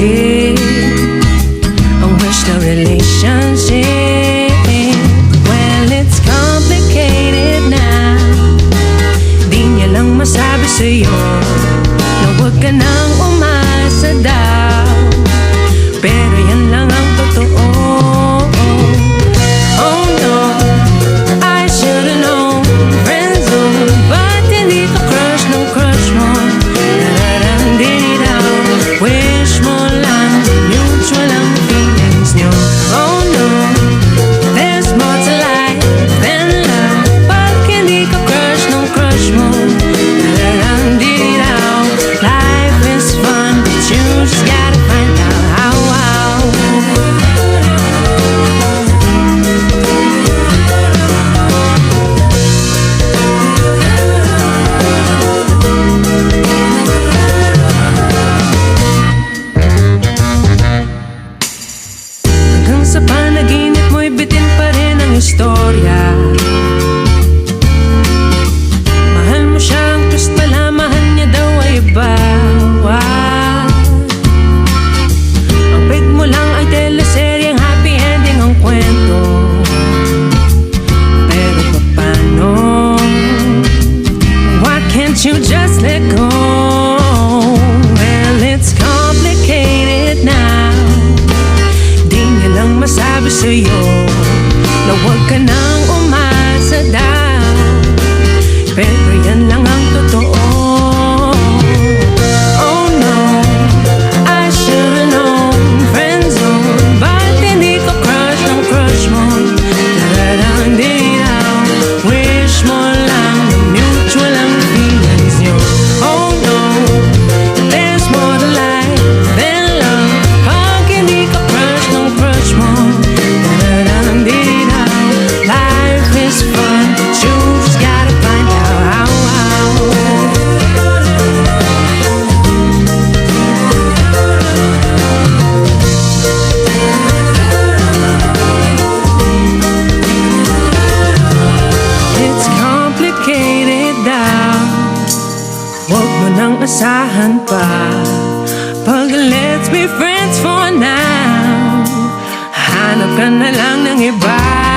see. I wish the relationship, well, it's complicated now. Di niya lang masabi sa'yo. dahan pa? Pag let's be friends for now Hanap ka na lang ng iba.